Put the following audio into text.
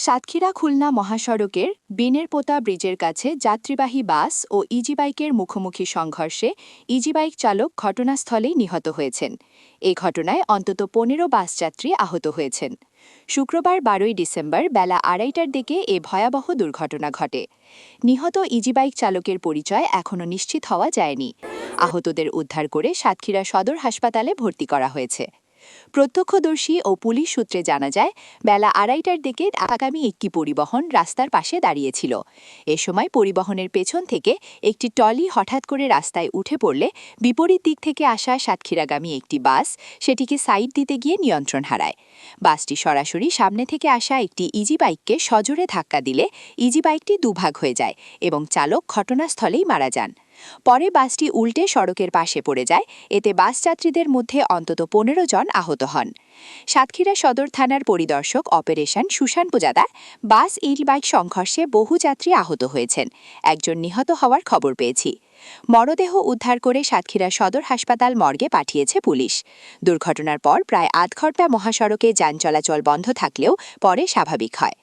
সাতক্ষীরা খুলনা মহাসড়কের বিনেরপোতা ব্রিজের কাছে যাত্রীবাহী বাস ও ইজিবাইকের মুখোমুখি সংঘর্ষে ইজিবাইক চালক ঘটনাস্থলেই নিহত হয়েছেন। এই ঘটনায় অন্তত পনেরো বাসযাত্রী আহত হয়েছেন। শুক্রবার বারোই ডিসেম্বর বেলা আড়াইটার দিকে এ ভয়াবহ দুর্ঘটনা ঘটে। নিহত ইজিবাইক চালকের পরিচয় এখনও নিশ্চিত হওয়া যায়নি। আহতদের উদ্ধার করে সাতক্ষীরা সদর হাসপাতালে ভর্তি করা হয়েছে। প্রত্যক্ষদর্শী ও পুলিশ সূত্রে জানা যায়, বেলা আড়াইটার দিকে আগামী একটি পরিবহন রাস্তার পাশে দাঁড়িয়েছিল। এ সময় পরিবহনের পেছন থেকে একটি টলি হঠাৎ করে রাস্তায় উঠে পড়লে বিপরীত দিক থেকে আসা সাতক্ষীরাগামী একটি বাস সেটিকে সাইড দিতে গিয়ে নিয়ন্ত্রণ হারায়। বাসটি সরাসরি সামনে থেকে আসা একটি ইজি বাইককে সজোরে ধাক্কা দিলে ইজি বাইকটি দুভাগ হয়ে যায় এবং চালক ঘটনাস্থলেই মারা যান। পরে বাসটি উল্টে সড়কের পাশে পড়ে যায়। এতে বাস যাত্রীদের মধ্যে অন্তত পনেরো জন আহত হন। সাতক্ষীরা সদর থানার পরিদর্শক অপারেশন সুশান পূজাদা বাস ই বাইক সংঘর্ষে বহু যাত্রী আহত হয়েছেন। একজন নিহত হওয়ার খবর পেয়েছি। মরদেহ উদ্ধার করে সাতক্ষীরা সদর হাসপাতাল মর্গে পাঠিয়েছে পুলিশ। দুর্ঘটনার পর প্রায় আধ ঘণ্টা মহাসড়কে যান চলাচল বন্ধ থাকলেও পরে স্বাভাবিক হয়।